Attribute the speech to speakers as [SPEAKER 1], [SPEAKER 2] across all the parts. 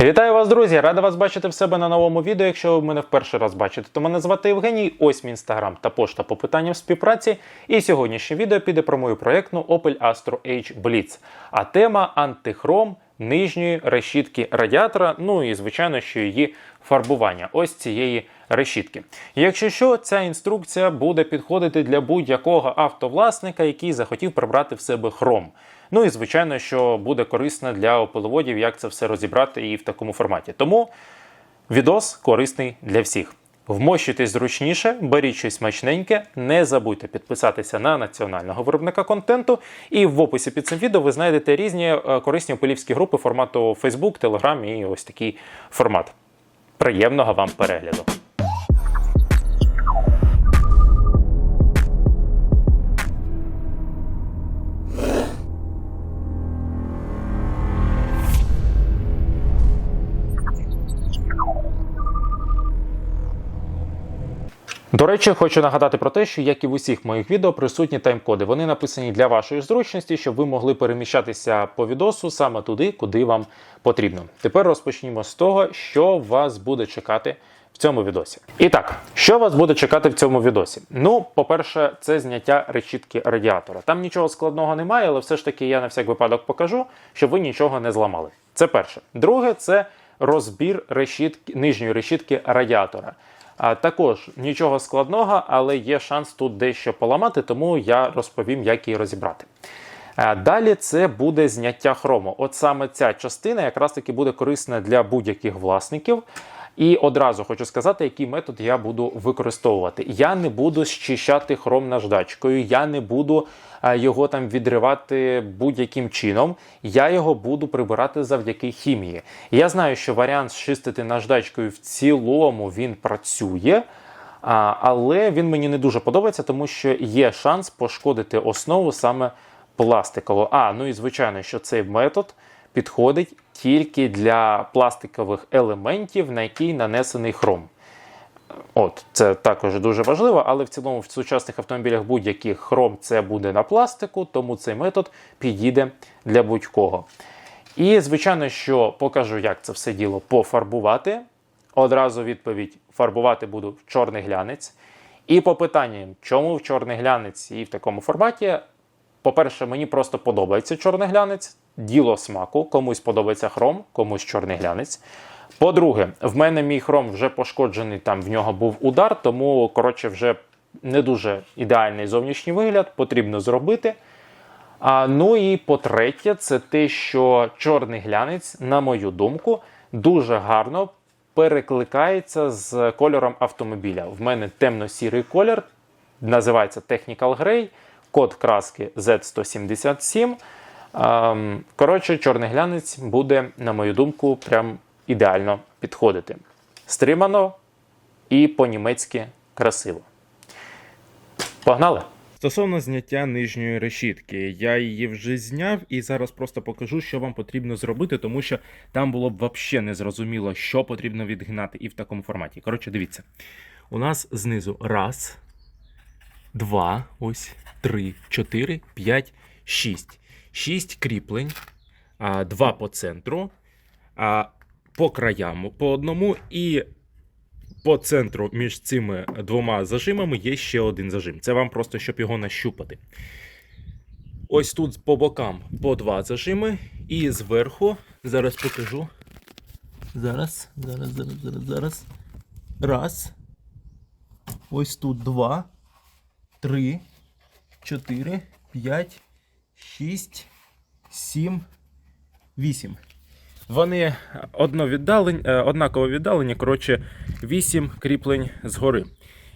[SPEAKER 1] Вітаю вас, друзі! Рада вас бачити в себе на новому відео. Якщо ви мене вперше раз бачите, то мене звати Євгеній. Ось мій інстаграм та пошта по питанням співпраці. І сьогоднішнє відео піде про мою проєктну Opel Astra H Blitz. А тема антихром нижньої решітки радіатора. Ну і звичайно, що її фарбування. Ось цієї решітки. Якщо що, ця інструкція буде підходити для будь-якого автовласника, який захотів прибрати в себе хром. Ну і звичайно, що буде корисно для опиловодів, як це все розібрати і в такому форматі. Тому відос корисний для всіх. Вмощуйтесь зручніше, беріть щось смачненьке, не забудьте підписатися на національного виробника контенту. І в описі під цим відео ви знайдете різні е, корисні опилівські групи формату Facebook, Telegram і ось такий формат. Приємного вам перегляду! До речі, хочу нагадати про те, що як і в усіх моїх відео присутні тайм-коди. Вони написані для вашої зручності, щоб ви могли переміщатися по відосу саме туди, куди вам потрібно. Тепер розпочнімо з того, що вас буде чекати в цьому відосі. І так, що вас буде чекати в цьому відосі? Ну, по-перше, це зняття решітки радіатора. Там нічого складного немає, але все ж таки я на всяк випадок покажу, щоб ви нічого не зламали. Це перше. Друге, це розбір решітки, нижньої решітки радіатора. Також нічого складного, але є шанс тут дещо поламати, тому я розповім, як її розібрати. Далі це буде зняття хрому. От саме ця частина якраз таки буде корисна для будь-яких власників. І одразу хочу сказати, який метод я буду використовувати. Я не буду щищати хром наждачкою, я не буду його там відривати будь-яким чином. Я його буду прибирати завдяки хімії. Я знаю, що варіант чистити наждачкою в цілому він працює. Але він мені не дуже подобається, тому що є шанс пошкодити основу саме пластикову. А, ну і звичайно, що цей метод підходить тільки для пластикових елементів, на який нанесений хром. От, це також дуже важливо, але в цілому в сучасних автомобілях будь-яких хром це буде на пластику, тому цей метод підійде для будь-кого. І, звичайно, що покажу, як це все діло пофарбувати. Одразу відповідь: фарбувати буду в чорний глянець. І по питанням, чому в чорний глянець і в такому форматі, по-перше, мені просто подобається чорний глянець, діло смаку. Комусь подобається хром, комусь чорний глянець. По-друге, в мене мій хром вже пошкоджений, там в нього був удар, тому, коротше, вже не дуже ідеальний зовнішній вигляд, потрібно зробити. А, ну і по-третє, це те, що чорний глянець, на мою думку, дуже гарно перекликається з кольором автомобіля. В мене темно-сірий колір, називається Technical Grey, код краски Z177. Коротше, чорний глянець буде, на мою думку, прям ідеально підходити. Стримано і по-німецьки красиво. Погнали!
[SPEAKER 2] Стосовно зняття нижньої решітки, я її вже зняв і зараз просто покажу, що вам потрібно зробити, тому що там було б взагалі не зрозуміло, що потрібно відгнати і в такому форматі. Коротше, дивіться. У нас знизу раз, два, ось, три, чотири, п'ять, шість. Шість кріплень, а, два по центру, по краям по одному, і по центру між цими двома зажимами є ще один зажим. Це вам просто щоб його нащупати. Ось тут по бокам по два зажими, і зверху зараз покажу. Зараз, зараз, зараз, зараз, зараз. Раз. Ось тут два, три, чотири, п'ять, шість, сім, вісім. Вони одновіддалені, е, однаково віддалені, коротше, 8 кріплень згори.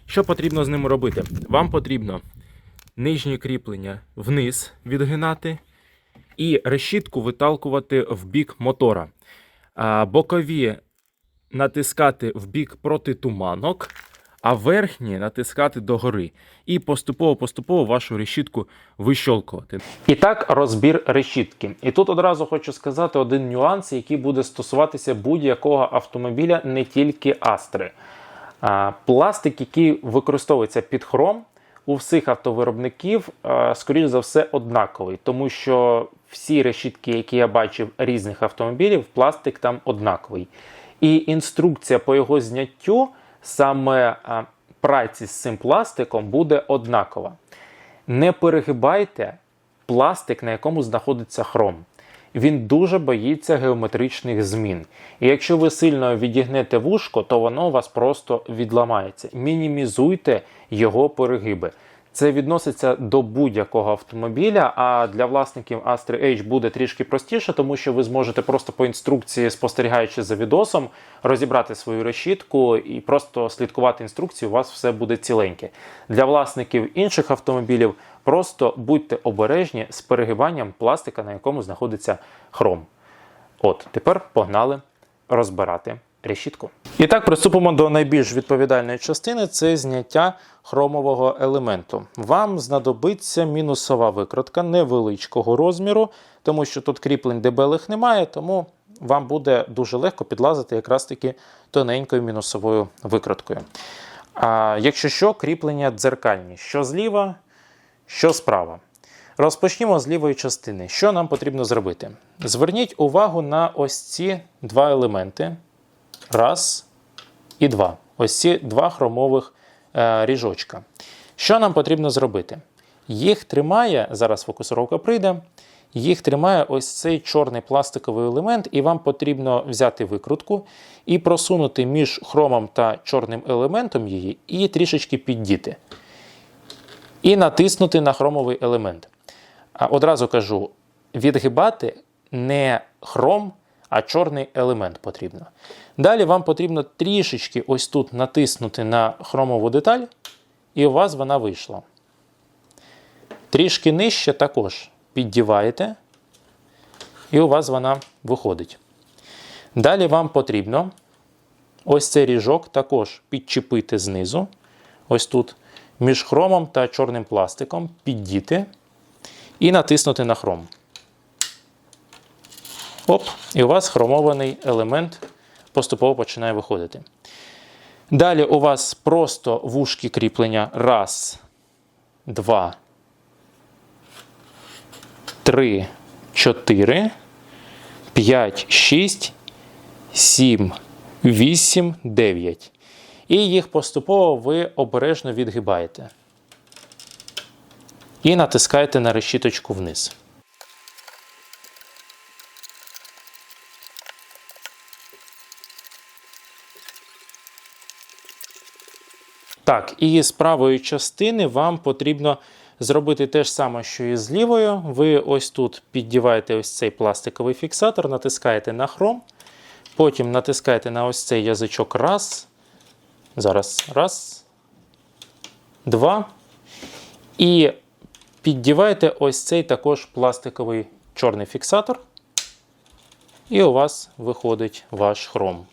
[SPEAKER 2] Що потрібно з ними робити? Вам потрібно нижнє кріплення вниз відгинати і решітку виталкувати в бік мотора. Бокові натискати в бік проти туманок, а верхні натискати догори. І поступово-поступово вашу решітку вищолкувати.
[SPEAKER 1] І так, розбір решітки. І тут одразу хочу сказати один нюанс, який буде стосуватися будь-якого автомобіля, не тільки Астри. Пластик, який використовується під хром, у всіх автовиробників, скоріш за все, однаковий, тому що всі решітки, які я бачив різних автомобілів, пластик там однаковий. І інструкція по його зняттю, саме праці з цим пластиком, буде однакова. Не перегибайте пластик, на якому знаходиться хром. Він дуже боїться геометричних змін. І якщо ви сильно відігнете вушко, то воно у вас просто відламається. Мінімізуйте його перегиби. Це відноситься до будь-якого автомобіля, а для власників Astra H буде трішки простіше, тому що ви зможете просто по інструкції, спостерігаючи за відосом, розібрати свою решітку і просто слідкувати інструкції, у вас все буде ціленьке. Для власників інших автомобілів просто будьте обережні з перегибанням пластика, на якому знаходиться хром. От, тепер погнали розбирати решітку. І так, приступимо до найбільш відповідальної частини це зняття хромового елементу. Вам знадобиться мінусова викрутка невеличкого розміру, тому що тут кріплень дебелих немає, тому вам буде дуже легко підлазити якраз таки тоненькою мінусовою викруткою. А якщо що, кріплення дзеркальні, що зліва, що справа. Розпочнімо з лівої частини. Що нам потрібно зробити? Зверніть увагу на ось ці два елементи. Раз і два. Ось ці два хромових е, ріжочка. Що нам потрібно зробити? Їх тримає, зараз фокусировка прийде, їх тримає ось цей чорний пластиковий елемент, і вам потрібно взяти викрутку і просунути між хромом та чорним елементом її і трішечки піддіти. І натиснути на хромовий елемент. А Одразу кажу: відгибати не хром, а чорний елемент потрібно. Далі вам потрібно трішечки ось тут натиснути на хромову деталь, і у вас вона вийшла. Трішки нижче також піддіваєте, і у вас вона виходить. Далі вам потрібно ось цей ріжок також підчепити знизу, ось тут, між хромом та чорним пластиком, піддіти і натиснути на хром. Оп, і у вас хромований елемент поступово починає виходити. Далі у вас просто вушки кріплення. Раз, два, три, чотири, п'ять, шість, сім, вісім, дев'ять. І їх поступово ви обережно відгибаєте. І натискаєте на решіточку вниз. Так, і з правої частини вам потрібно зробити те ж саме, що і з лівою. Ви ось тут піддіваєте ось цей пластиковий фіксатор, натискаєте на хром, потім натискаєте на ось цей язичок раз. Зараз раз, два. І піддіваєте ось цей також пластиковий чорний фіксатор. І у вас виходить ваш хром.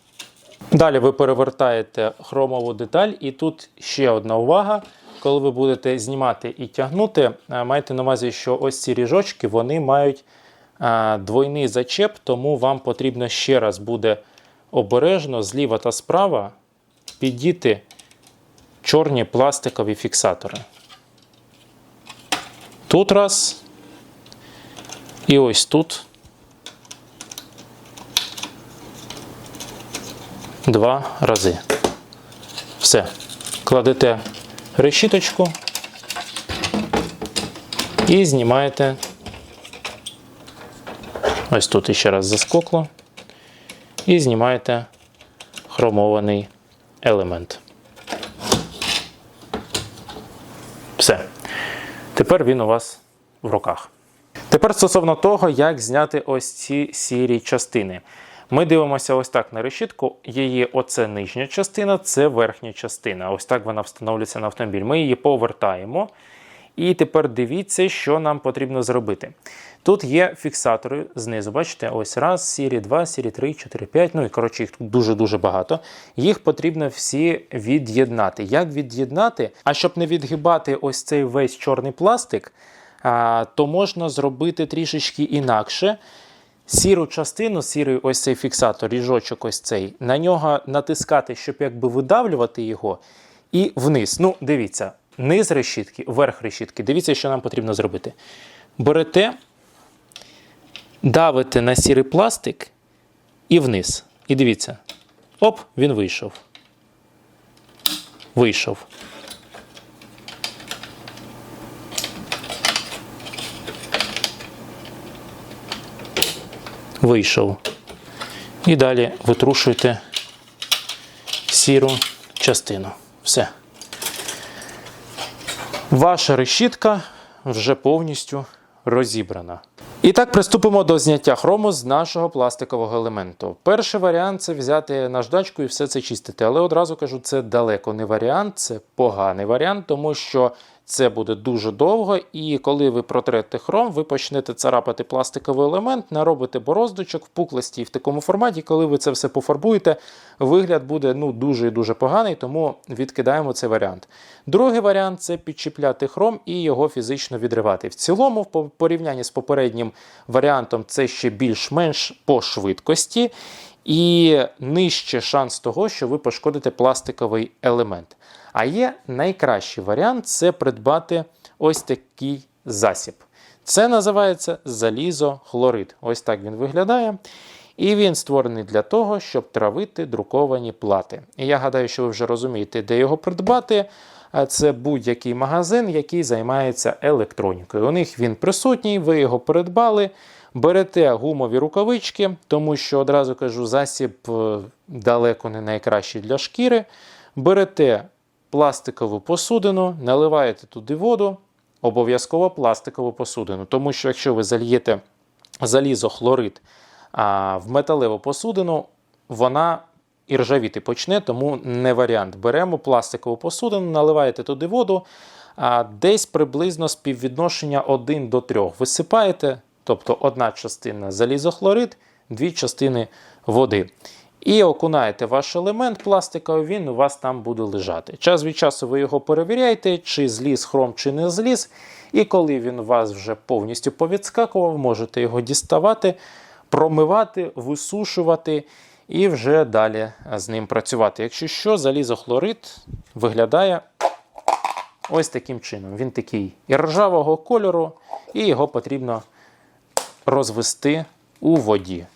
[SPEAKER 1] Далі ви перевертаєте хромову деталь, і тут ще одна увага. Коли ви будете знімати і тягнути, е, майте на увазі, що ось ці ріжочки вони мають е, двойний зачеп, тому вам потрібно ще раз буде обережно зліва та справа піддіти чорні пластикові фіксатори. Тут раз. І ось тут. Два рази. Все. Кладете решіточку і знімаєте. Ось тут іще раз заскокло. І знімаєте хромований елемент. Все. Тепер він у вас в руках. Тепер стосовно того, як зняти ось ці сірі частини. Ми дивимося ось так на решітку. Її оце нижня частина, це верхня частина. Ось так вона встановлюється на автомобіль. Ми її повертаємо. І тепер дивіться, що нам потрібно зробити. Тут є фіксатори знизу. Бачите, ось раз, сірі, два, сірі, три, чотири, п'ять. Ну і коротше, їх тут дуже-дуже багато. Їх потрібно всі від'єднати. Як від'єднати? А щоб не відгибати ось цей весь чорний пластик, то можна зробити трішечки інакше. Сіру частину, сірий ось цей фіксатор, ріжочок ось цей, на нього натискати, щоб якби видавлювати його, і вниз. Ну, дивіться, низ решітки, верх решітки. Дивіться, що нам потрібно зробити. Берете, давите на сірий пластик і вниз. І дивіться. Оп, він вийшов. Вийшов. Вийшов. І далі витрушуєте сіру частину. Все. Ваша решітка вже повністю розібрана. І так приступимо до зняття хрому з нашого пластикового елементу. Перший варіант це взяти наждачку і все це чистити. Але одразу кажу, це далеко не варіант, це поганий варіант, тому що це буде дуже довго, і коли ви протрете хром, ви почнете царапати пластиковий елемент, наробите бороздочок, впуклості в такому форматі. Коли ви це все пофарбуєте, вигляд буде ну, дуже і дуже поганий, тому відкидаємо цей варіант. Другий варіант це підчіпляти хром і його фізично відривати. В цілому, в порівнянні з попереднім варіантом, це ще більш-менш по швидкості. І нижче шанс того, що ви пошкодите пластиковий елемент. А є найкращий варіант це придбати ось такий засіб. Це називається залізохлорид. Ось так він виглядає. І він створений для того, щоб травити друковані плати. І я гадаю, що ви вже розумієте, де його придбати. Це будь-який магазин, який займається електронікою. У них він присутній, ви його придбали. Берете гумові рукавички, тому що одразу кажу, засіб е, далеко не найкращий для шкіри. Берете пластикову посудину, наливаєте туди воду, обов'язково пластикову посудину. Тому що якщо ви зальєте залізохлорид а, в металеву посудину, вона і ржавіти почне, тому не варіант. Беремо пластикову посудину, наливаєте туди воду, а десь приблизно співвідношення 1 до 3. Висипаєте, тобто одна частина залізохлорид, дві частини води. І окунаєте ваш елемент пластиковий, він у вас там буде лежати. Час від часу ви його перевіряєте, чи зліз хром, чи не зліз. І коли він у вас вже повністю повідскакував, можете його діставати, промивати, висушувати і вже далі з ним працювати. Якщо що, залізохлорид виглядає ось таким чином. Він такий і ржавого кольору, і його потрібно розвести у воді.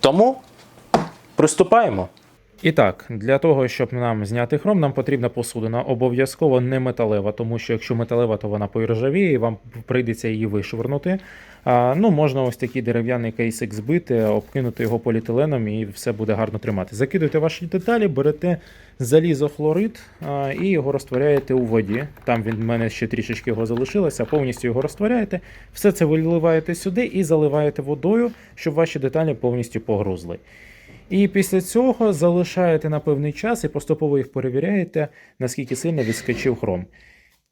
[SPEAKER 1] Тому приступаємо.
[SPEAKER 2] І так, для того, щоб нам зняти хром, нам потрібна посудина обов'язково не металева, тому що якщо металева, то вона поіржавіє і вам прийдеться її вишвернути. А, ну, Можна ось такий дерев'яний кейсик збити, обкинути його поліетиленом і все буде гарно тримати. Закидуйте ваші деталі, берете залізохлорид а, і його розтворяєте у воді. Там від мене ще трішечки його залишилося, повністю його розтворяєте. Все це виливаєте сюди і заливаєте водою, щоб ваші деталі повністю погрузли. І після цього залишаєте на певний час і поступово їх перевіряєте, наскільки сильно відскочив хром.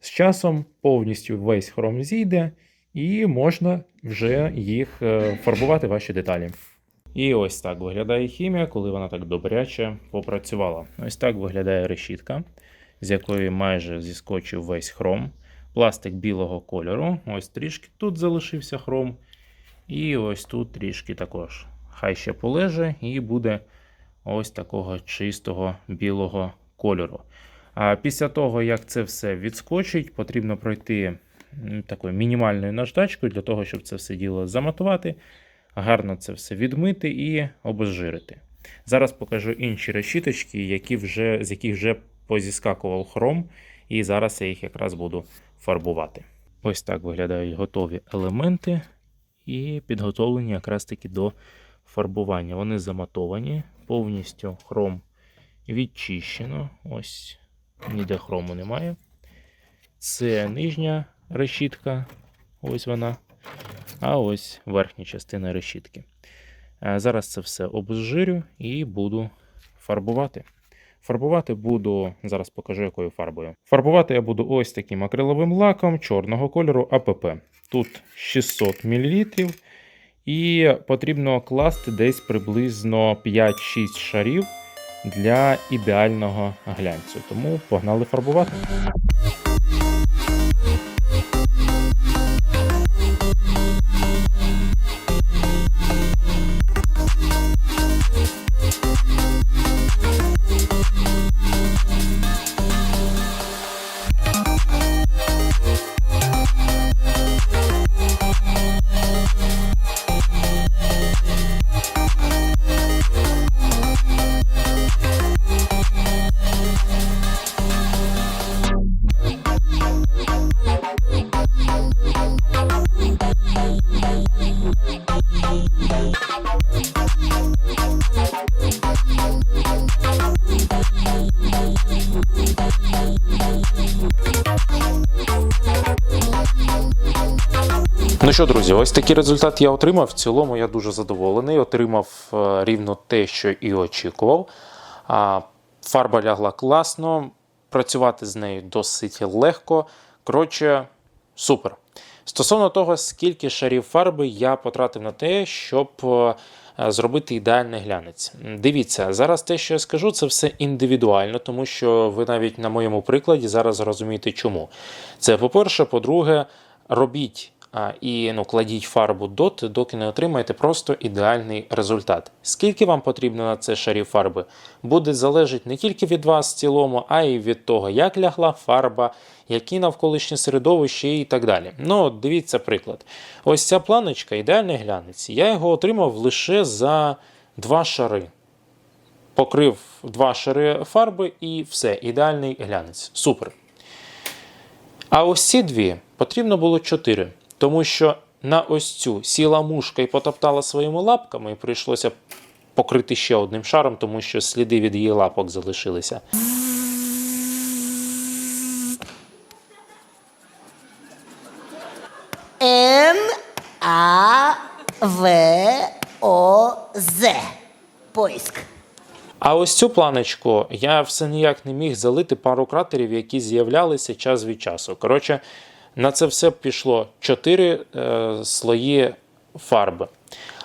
[SPEAKER 2] З часом повністю весь хром зійде, і можна вже їх е, фарбувати ваші деталі. І ось так виглядає хімія, коли вона так добряче попрацювала. Ось так виглядає решітка, з якої майже зіскочив весь хром. Пластик білого кольору. Ось трішки тут залишився хром. І ось тут трішки також. Хай ще полеже і буде ось такого чистого білого кольору. А після того, як це все відскочить, потрібно пройти такою мінімальною наждачкою для того, щоб це все діло заматувати, гарно це все відмити і обезжирити. Зараз покажу інші решіточки, які вже, з яких вже позіскакував хром, і зараз я їх якраз буду фарбувати. Ось так виглядають готові елементи і підготовлені якраз таки до фарбування. Вони заматовані, повністю хром відчищено. Ось ніде хрому немає. Це нижня решітка, ось вона. А ось верхня частина решітки. Зараз це все обезжирю і буду фарбувати. Фарбувати буду, зараз покажу, якою фарбою. Фарбувати я буду ось таким акриловим лаком чорного кольору АПП. Тут 600 мл. І потрібно класти десь приблизно 5-6 шарів для ідеального глянцю. Тому погнали фарбувати.
[SPEAKER 1] Що, друзі, ось такий результат я отримав. В цілому я дуже задоволений. Отримав е, рівно те, що і очікував. Фарба лягла класно, працювати з нею досить легко. Коротше, супер. Стосовно того, скільки шарів фарби я потратив на те, щоб е, зробити ідеальний глянець. Дивіться, зараз те, що я скажу, це все індивідуально, тому що ви навіть на моєму прикладі зараз зрозумієте чому. Це по-перше, по-друге, робіть і ну, кладіть фарбу доти, доки не отримаєте просто ідеальний результат. Скільки вам потрібно на це шарів фарби, буде залежати не тільки від вас в цілому, а й від того, як лягла фарба, які навколишнє середовище і так далі. Ну, дивіться приклад. Ось ця планочка, ідеальний глянець. Я його отримав лише за два шари. Покрив два шари фарби і все, ідеальний глянець. Супер. А ось ці дві потрібно було чотири, тому що на ось цю сіла мушка і потоптала своїми лапками, і прийшлося покрити ще одним шаром, тому що сліди від її лапок залишилися.
[SPEAKER 3] Н А В О З. Поиск.
[SPEAKER 1] А ось цю планочку я все ніяк не міг залити пару кратерів, які з'являлися час від часу. Коротше, на це все пішло 4 е, слої фарби.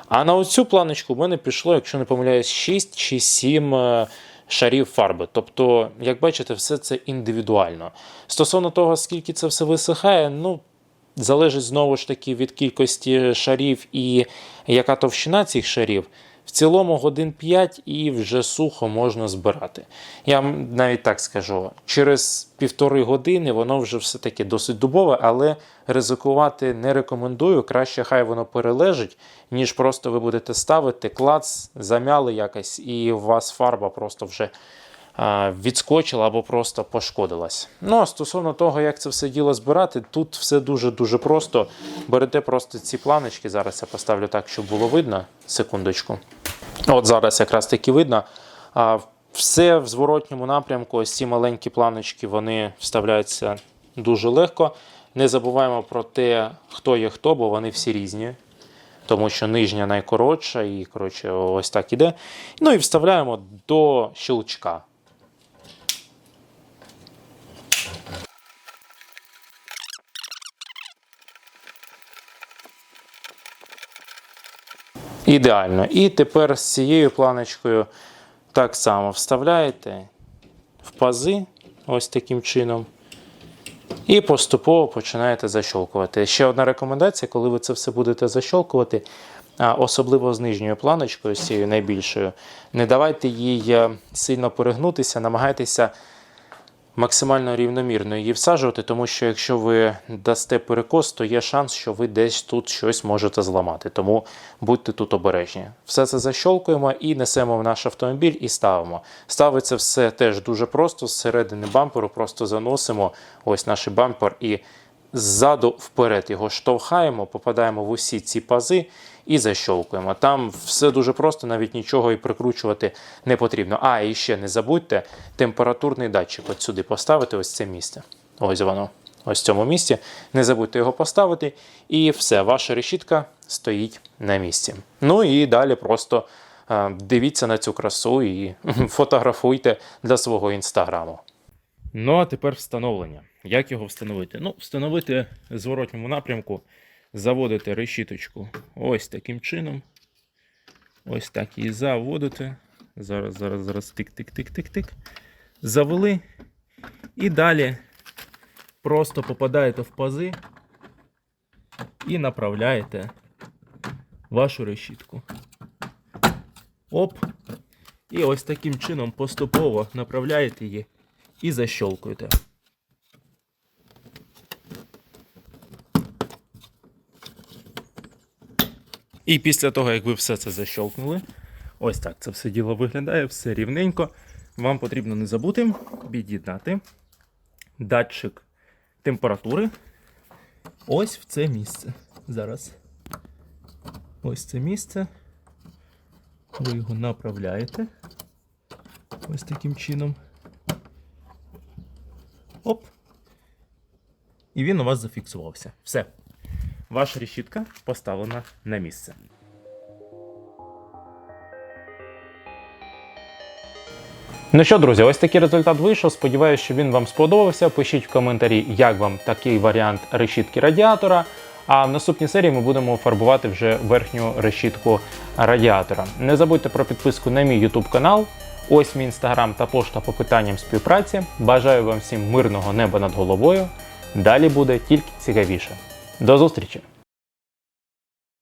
[SPEAKER 1] А на оцю планочку в мене пішло, якщо не помиляюсь, 6 чи 7 е, шарів фарби. Тобто, як бачите, все це індивідуально. Стосовно того, скільки це все висихає, ну. Залежить знову ж таки від кількості шарів і яка товщина цих шарів. В цілому годин 5 і вже сухо можна збирати. Я вам навіть так скажу, через півтори години воно вже все-таки досить дубове, але ризикувати не рекомендую. Краще хай воно перележить, ніж просто ви будете ставити клац, замяли якось, і у вас фарба просто вже відскочила або просто пошкодилась. Ну, а стосовно того, як це все діло збирати, тут все дуже-дуже просто. Берете просто ці планочки. Зараз я поставлю так, щоб було видно. Секундочку. От зараз якраз таки видно. А, все в зворотньому напрямку. Ось ці маленькі планочки вони вставляються дуже легко. Не забуваємо про те, хто є хто, бо вони всі різні. Тому що нижня найкоротша, і коротше, ось так іде. Ну і вставляємо до щелчка. Ідеально. І тепер з цією планочкою так само вставляєте в пази, ось таким чином. І поступово починаєте защолкувати. Ще одна рекомендація, коли ви це все будете защолкувати, особливо з нижньою планочкою, з цією найбільшою, не давайте їй е, сильно перегнутися, намагайтеся максимально рівномірно її всаджувати, тому що якщо ви дасте перекос, то є шанс, що ви десь тут щось можете зламати. Тому будьте тут обережні. Все це защолкуємо і несемо в наш автомобіль і ставимо. Ставиться все теж дуже просто. Зсередини бамперу просто заносимо ось наш бампер і ззаду вперед його штовхаємо, попадаємо в усі ці пази і защолкуємо. Там все дуже просто, навіть нічого і прикручувати не потрібно. А, і ще не забудьте температурний датчик от сюди поставити, ось це місце. Ось воно. Ось в цьому місці. Не забудьте його поставити, і все, ваша решітка стоїть на місці. Ну і далі просто е, дивіться на цю красу і фотографуйте для свого інстаграму.
[SPEAKER 2] Ну а тепер встановлення. Як його встановити? Ну, встановити в зворотньому напрямку, заводите решіточку ось таким чином. Ось так її заводите. Зараз, зараз, зараз, тик-тик-тик-тик-тик. Завели. І далі просто попадаєте в пази і направляєте вашу решітку. Оп. І ось таким чином поступово направляєте її і защолкуєте. І після того, як ви все це защолкнули, ось так це все діло виглядає, все рівненько. Вам потрібно не забути під'єднати датчик температури ось в це місце. Зараз. Ось це місце. Ви його направляєте. Ось таким чином. Оп. І він у вас зафіксувався. Все. Ваша решітка поставлена на місце.
[SPEAKER 1] Ну що, друзі, ось такий результат вийшов. Сподіваюся, що він вам сподобався. Пишіть в коментарі, як вам такий варіант решітки радіатора. А в наступній серії ми будемо фарбувати вже верхню решітку радіатора. Не забудьте про підписку на мій YouTube канал. Ось мій інстаграм та пошта по питанням співпраці. Бажаю вам всім мирного неба над головою. Далі буде тільки цікавіше. До зустрічі!